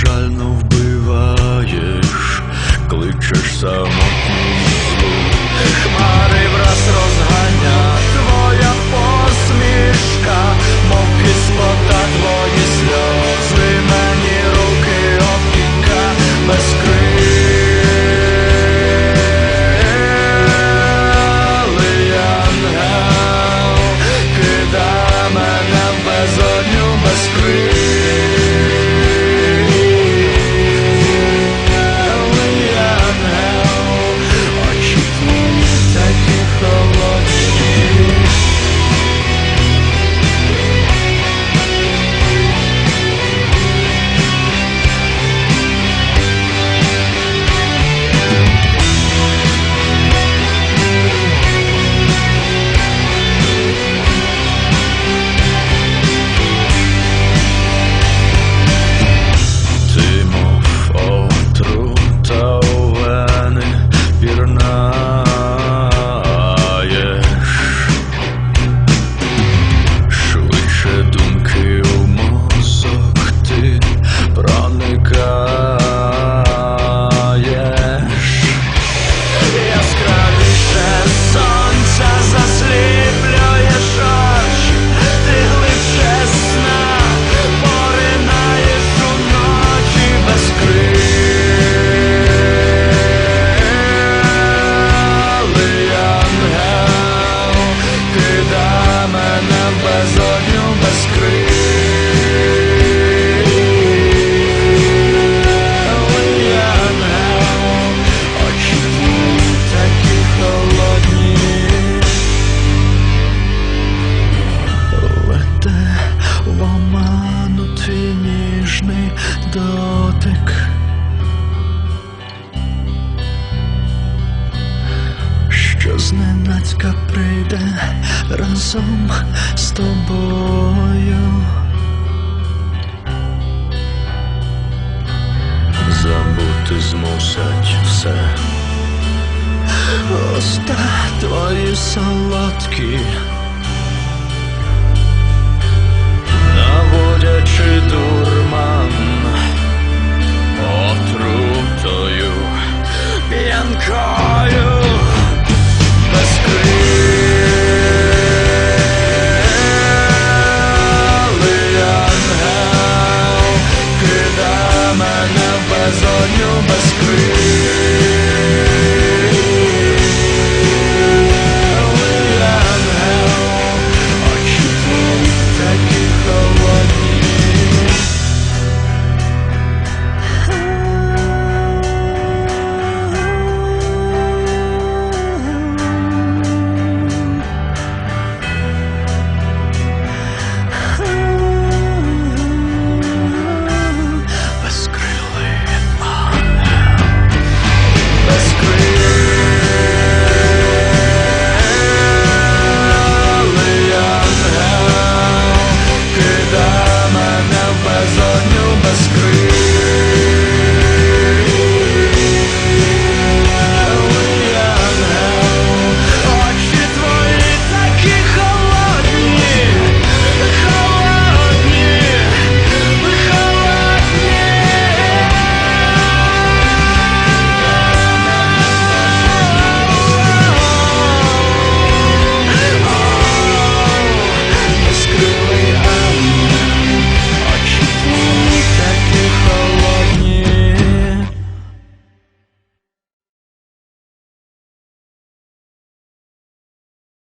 безжально вбиваєш, кличеш сам. зненацька прийде разом з тобою. Забути змусять все. Оста твої солодкі.